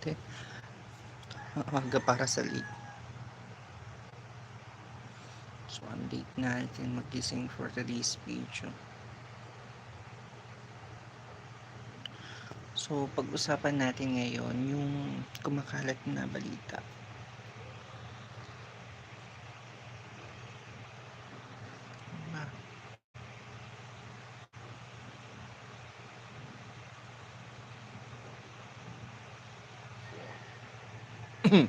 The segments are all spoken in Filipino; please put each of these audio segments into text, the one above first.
Te ang aga para sa late. So, ang late natin magising for today's video. So, pag-usapan natin ngayon yung kumakalat na balita. mm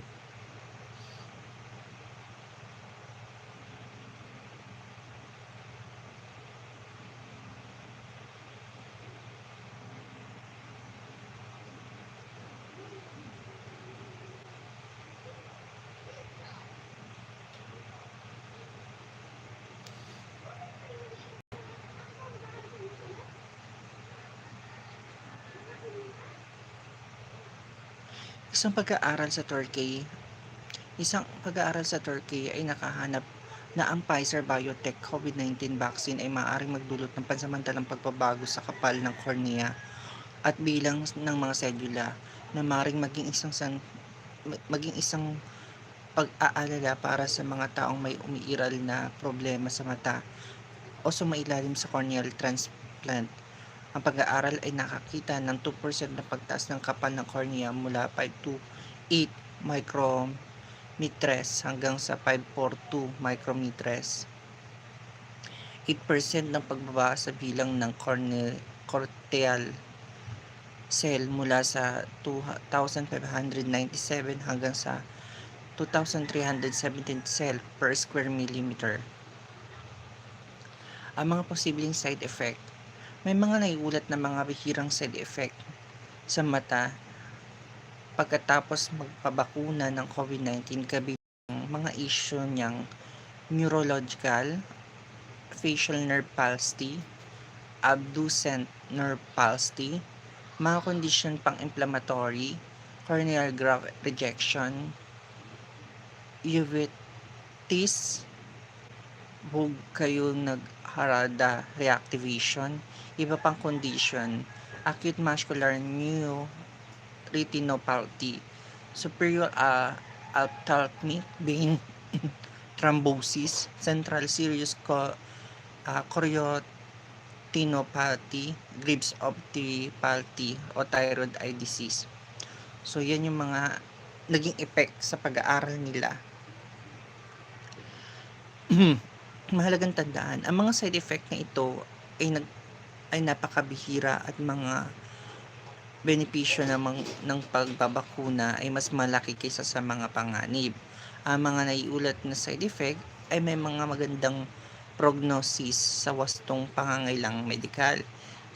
Isang pag-aaral sa Turkey isang pag-aaral sa Turkey ay nakahanap na ang Pfizer BioNTech COVID-19 vaccine ay maaaring magdulot ng pansamantalang pagbabago sa kapal ng kornea at bilang ng mga sedula na maaaring maging isang san, maging isang pag-aalala para sa mga taong may umiiral na problema sa mata o sumailalim sa corneal transplant. Ang pag-aaral ay nakakita ng 2% na pagtaas ng kapal ng cornea mula 5 to 8 micrometers hanggang sa 542 micrometers. 8% ng pagbaba sa bilang ng corneal, cell mula sa 2,597 hanggang sa 2,317 cell per square millimeter. Ang mga posibleng side effect may mga naiulat na mga bihirang side effect sa mata pagkatapos magpabakuna ng COVID-19 kabilang mga issue niyang neurological, facial nerve palsy, abducent nerve palsy, mga kondisyon pang-inflammatory, corneal graft rejection, uveitis, hug kayo nagharada reactivation, iba pang condition, acute muscular neuroretinopathy, superior uh, ophthalmic vein thrombosis, central serious co- uh, chorioretinopathy, Graves ophthalmopathy o thyroid eye disease. So yan yung mga naging effect sa pag-aaral nila. Mahalagang tandaan, ang mga side effect na ito ay nag ay napakabihira at mga benepisyo ng, ng pagbabakuna ay mas malaki kaysa sa mga panganib. Ang mga naiulat na side effect ay may mga magandang prognosis sa wastong pangangailang medikal.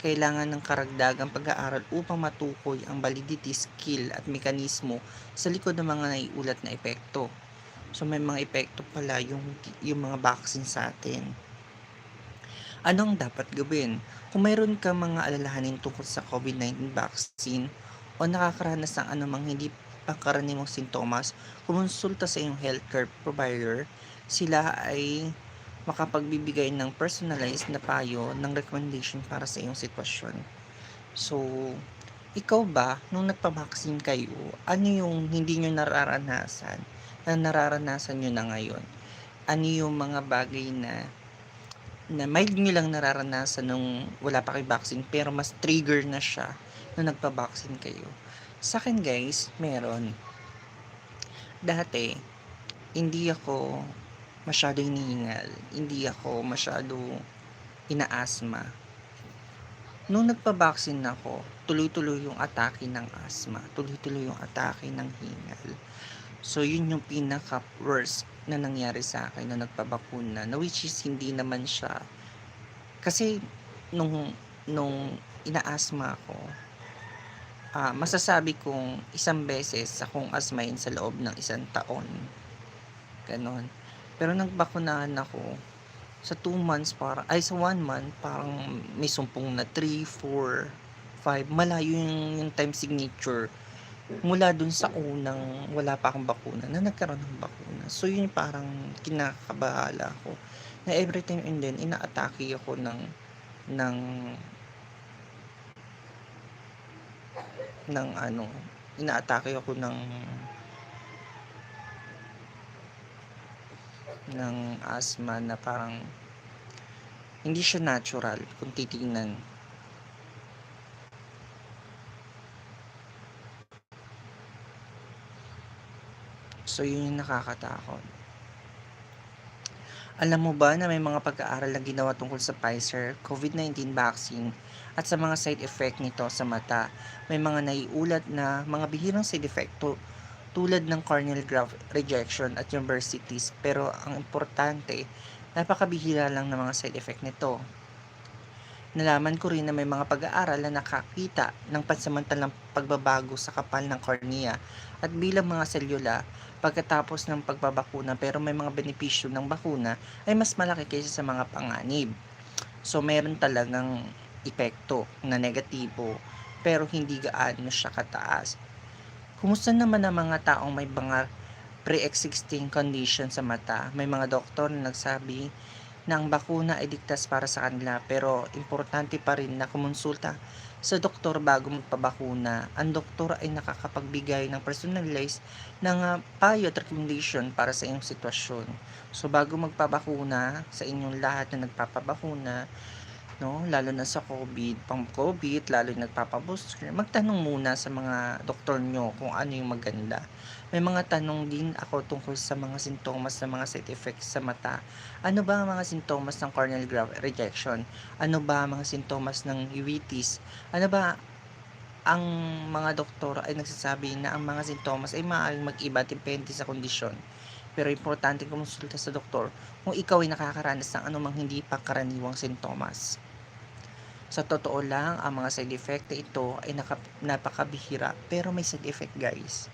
Kailangan ng karagdagang pag-aaral upang matukoy ang validity, skill at mekanismo sa likod ng mga naiulat na epekto. So may mga epekto pala yung, yung mga vaccine sa atin. Anong dapat gawin? Kung mayroon ka mga alalahanin tungkol sa COVID-19 vaccine o nakakaranas ng anumang hindi pangkaraniwang sintomas, kumonsulta sa iyong healthcare provider. Sila ay makapagbibigay ng personalized na payo ng recommendation para sa iyong sitwasyon. So, ikaw ba, nung nagpabaksin kayo, ano yung hindi nyo nararanasan na nararanasan nyo na ngayon? Ano yung mga bagay na na mild nyo lang nararanasan nung wala pa kayo vaccine pero mas trigger na siya nung nagpa-vaccine kayo. Sa akin guys, meron. Dati, hindi ako masyado hinihingal. Hindi ako masyado inaasma. Nung nagpa-vaccine ako, tuloy-tuloy yung atake ng asma. Tuloy-tuloy yung atake ng hingal. So, yun yung pinaka-worst na nangyari sa akin na nagpabakuna na which is hindi naman siya. Kasi nung nung inaasma ako uh, masasabi kong isang beses akong asmain sa loob ng isang taon. Ganon. Pero nagbakunahan ako sa 2 months para ay sa 1 month parang may sumpong na 3, 4, 5 malayo yung, yung time signature mula dun sa unang wala pa akong bakuna na nagkaroon ng bakuna. So yun parang kinakabahala ko na every time and then inaatake ako ng ng ng ano inaatake ako ng ng asthma na parang hindi siya natural kung titingnan. So, yun yung nakakatakot. Alam mo ba na may mga pag-aaral na ginawa tungkol sa Pfizer COVID-19 vaccine at sa mga side effect nito sa mata? May mga naiulat na mga bihirang side effect tu- tulad ng corneal graft rejection at yung pero ang importante, napakabihira lang ng mga side effect nito. Nalaman ko rin na may mga pag-aaral na nakakita ng pansamantalang pagbabago sa kapal ng cornea at bilang mga selula pagkatapos ng pagbabakuna pero may mga benepisyo ng bakuna ay mas malaki kaysa sa mga panganib. So meron talagang epekto na negatibo pero hindi gaano siya kataas. Kumusta naman ang mga taong may mga pre-existing condition sa mata? May mga doktor na nagsabi na bakuna ay ligtas para sa kanila pero importante pa rin na kumonsulta sa doktor bago magpabakuna. Ang doktor ay nakakapagbigay ng personalized ng uh, payo at recommendation para sa iyong sitwasyon. So bago magpabakuna sa inyong lahat na nagpapabakuna, no, lalo na sa COVID, pang COVID, lalo yung nagpapabooster, magtanong muna sa mga doktor nyo kung ano yung maganda. May mga tanong din ako tungkol sa mga sintomas ng mga side effects sa mata. Ano ba ang mga sintomas ng corneal graft rejection? Ano ba ang mga sintomas ng uveitis? Ano ba ang mga doktor ay nagsasabi na ang mga sintomas ay maaaring mag-iba depende sa kondisyon. Pero importante kumonsulta sa doktor kung ikaw ay nakakaranas ng anumang hindi pangkaraniwang sintomas. Sa totoo lang, ang mga side effect ito ay napakabihira pero may side effect guys.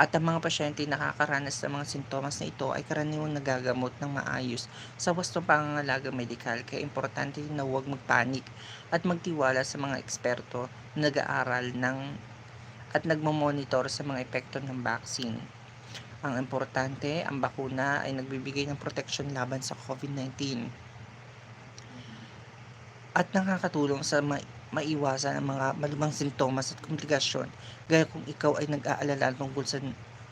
At ang mga pasyente nakakaranas ng mga sintomas na ito ay karaniwang nagagamot ng maayos sa wastong pangangalagang medikal kaya importante na huwag magpanik at magtiwala sa mga eksperto na nag-aaral ng at nagmamonitor sa mga epekto ng vaccine. Ang importante, ang bakuna ay nagbibigay ng protection laban sa COVID-19 at nakakatulong sa ma- maiwasan ang mga malumang sintomas at komplikasyon gaya kung ikaw ay nag-aalala tungkol sa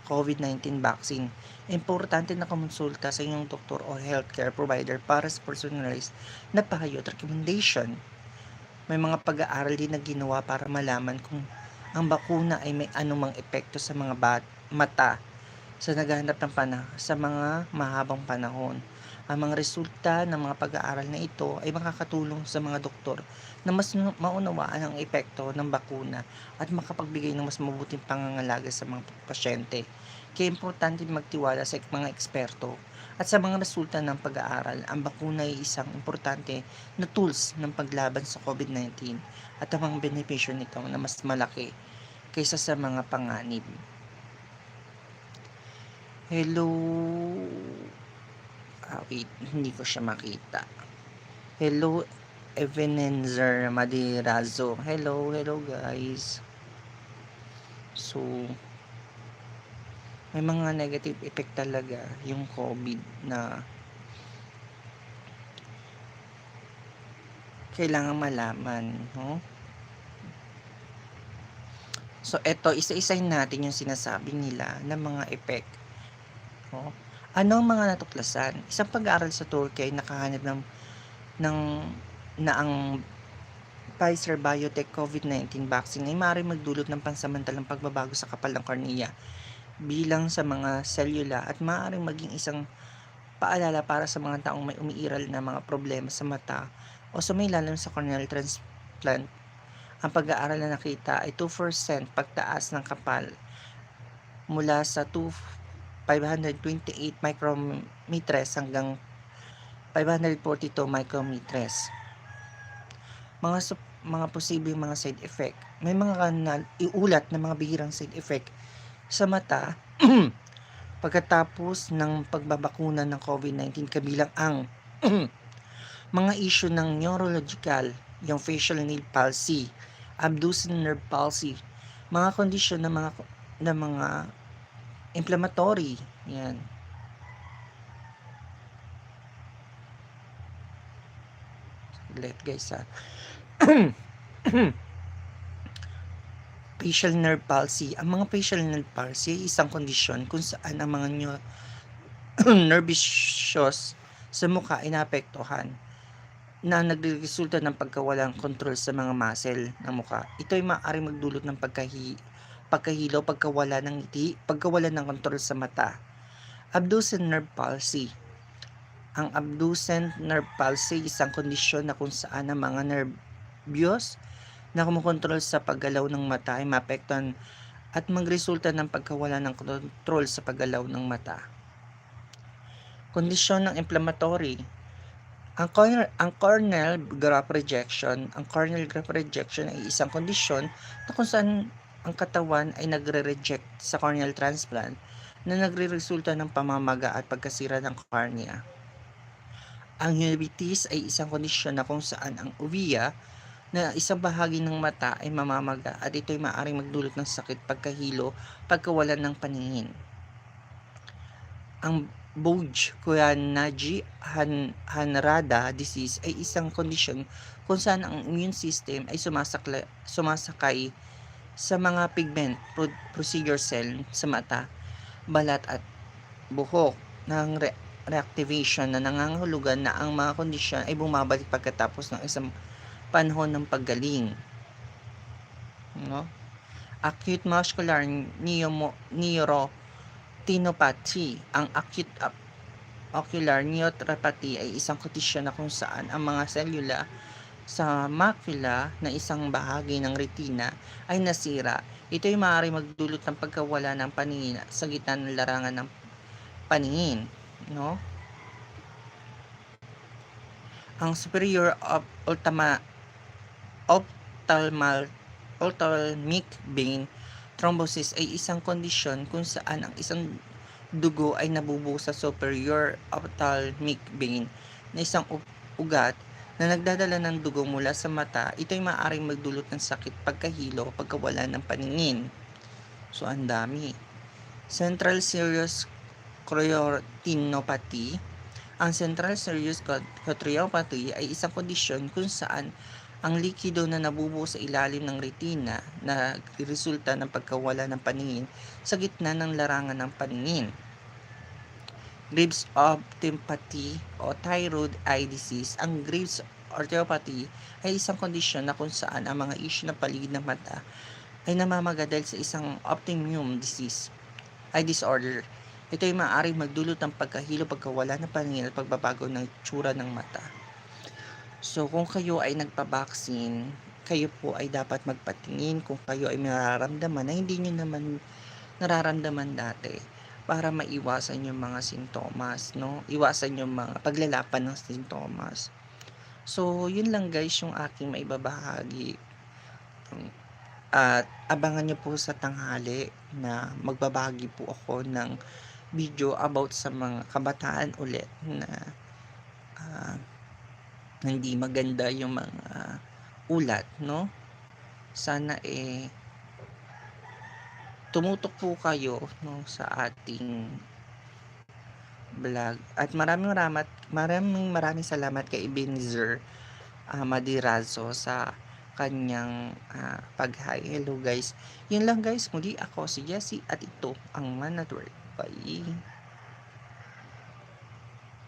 COVID-19 vaccine. Importante na kumonsulta sa inyong doktor o healthcare provider para sa personalized na payo at recommendation. May mga pag-aaral din na ginawa para malaman kung ang bakuna ay may anumang epekto sa mga bat- mata sa naghahanap ng panahon sa mga mahabang panahon. Ang mga resulta ng mga pag-aaral na ito ay makakatulong sa mga doktor na mas maunawaan ang epekto ng bakuna at makapagbigay ng mas mabuting pangangalaga sa mga pasyente. Kaya importante magtiwala sa mga eksperto at sa mga resulta ng pag-aaral, ang bakuna ay isang importante na tools ng paglaban sa COVID-19 at ang mga benepisyo nito na mas malaki kaysa sa mga panganib. Hello wait, hindi ko siya makita. Hello, Evenenzer Madirazo. Hello, hello guys. So, may mga negative effect talaga yung COVID na kailangan malaman, no? So, eto, isa-isahin natin yung sinasabi nila ng mga effect. No? Ano ang mga natuklasan? Isang pag-aaral sa Turkey ay nakahanap ng, ng na ang Pfizer Biotech COVID-19 vaccine ay maaaring magdulot ng pansamantalang pagbabago sa kapal ng kornea bilang sa mga selula at maaaring maging isang paalala para sa mga taong may umiiral na mga problema sa mata o sumilalim sa corneal transplant. Ang pag-aaral na nakita ay 2% pagtaas ng kapal mula sa 2 528 micrometers hanggang 542 micrometers. Mga mga posibleng mga side effect. May mga kanal, iulat na mga bihirang side effect sa mata pagkatapos ng pagbabakuna ng COVID-19 kabilang ang mga issue ng neurological, yung facial nail palsy, abducens nerve palsy, mga kondisyon ng mga ng mga inflammatory, yan. Let guys ha. facial nerve palsy. Ang mga facial nerve palsy ay isang kondisyon kung saan ang mga nyo nervous sa mukha ay naapektuhan na nagreresulta ng pagkawalang kontrol sa mga muscle ng mukha. Ito ay maaaring magdulot ng pagkahi, pagkahilo, pagkawala ng ngiti, pagkawala ng kontrol sa mata. Abducent nerve palsy. Ang abducent nerve palsy isang kondisyon na kung saan ang mga nervyos na kumukontrol sa paggalaw ng mata ay maapektuhan at magresulta ng pagkawala ng kontrol sa paggalaw ng mata. Kondisyon ng inflammatory. Ang corneal, ang corneal graft rejection, ang corneal graft rejection ay isang kondisyon na kung saan ang katawan ay nagre-reject sa corneal transplant na nagre-resulta ng pamamaga at pagkasira ng cornea. Ang uveitis ay isang kondisyon na kung saan ang uvea na isang bahagi ng mata ay mamamaga at ito ay maaaring magdulot ng sakit, pagkahilo, pagkawalan ng paningin. Ang Boj Kuyanagi Han Hanrada disease ay isang kondisyon kung saan ang immune system ay sumasakla, sumasakay sa mga pigment pro- procedure cell sa mata, balat at buhok ng re- reactivation na nangangahulugan na ang mga kondisyon ay bumabalik pagkatapos ng isang panahon ng paggaling. No? Acute muscular neumo, neurotinopathy. Ang acute ocular neuropathy ay isang kondisyon na kung saan ang mga selula sa macula na isang bahagi ng retina ay nasira. Ito ay maaari magdulot ng pagkawala ng paningin sa gitna ng larangan ng paningin. No? Ang superior of ultima, ophthalmal, ophthalmic vein thrombosis ay isang kondisyon kung saan ang isang dugo ay nabubuo sa superior ophthalmic vein na isang ugat na nagdadala ng dugo mula sa mata, ito ay maaaring magdulot ng sakit, pagkahilo, pagkawala ng paningin. So, ang dami. Central Serious Chorioretinopathy. Ang Central Serious Chorioretinopathy ay isang kondisyon kung saan ang likido na nabubuo sa ilalim ng retina na resulta ng pagkawala ng paningin sa gitna ng larangan ng paningin. Graves ophthalmopathy o thyroid eye disease. Ang Graves orthopathy ay isang kondisyon na kung saan ang mga issue ng paligid ng mata ay namamaga dahil sa isang ophthalmium disease eye disorder. Ito ay maaaring magdulot ng pagkahilo, pagkawala ng paningin at pagbabago ng tsura ng mata. So, kung kayo ay nagpa-vaccine, kayo po ay dapat magpatingin kung kayo ay nararamdaman na hindi nyo naman nararamdaman dati para maiwasan yung mga sintomas, no? Iwasan yung mga paglalapan ng sintomas. So, yun lang guys yung aking maibabahagi. At abangan nyo po sa tanghali na magbabahagi po ako ng video about sa mga kabataan ulit na uh, hindi maganda yung mga ulat, no? Sana eh tumutok po kayo no sa ating vlog at maraming maraming maraming maraming salamat kay Ebenezer uh, Madirazo sa kanyang uh, pag-hi. Hello guys. Yun lang guys. Muli ako si Jessie at ito ang Man Network. Bye.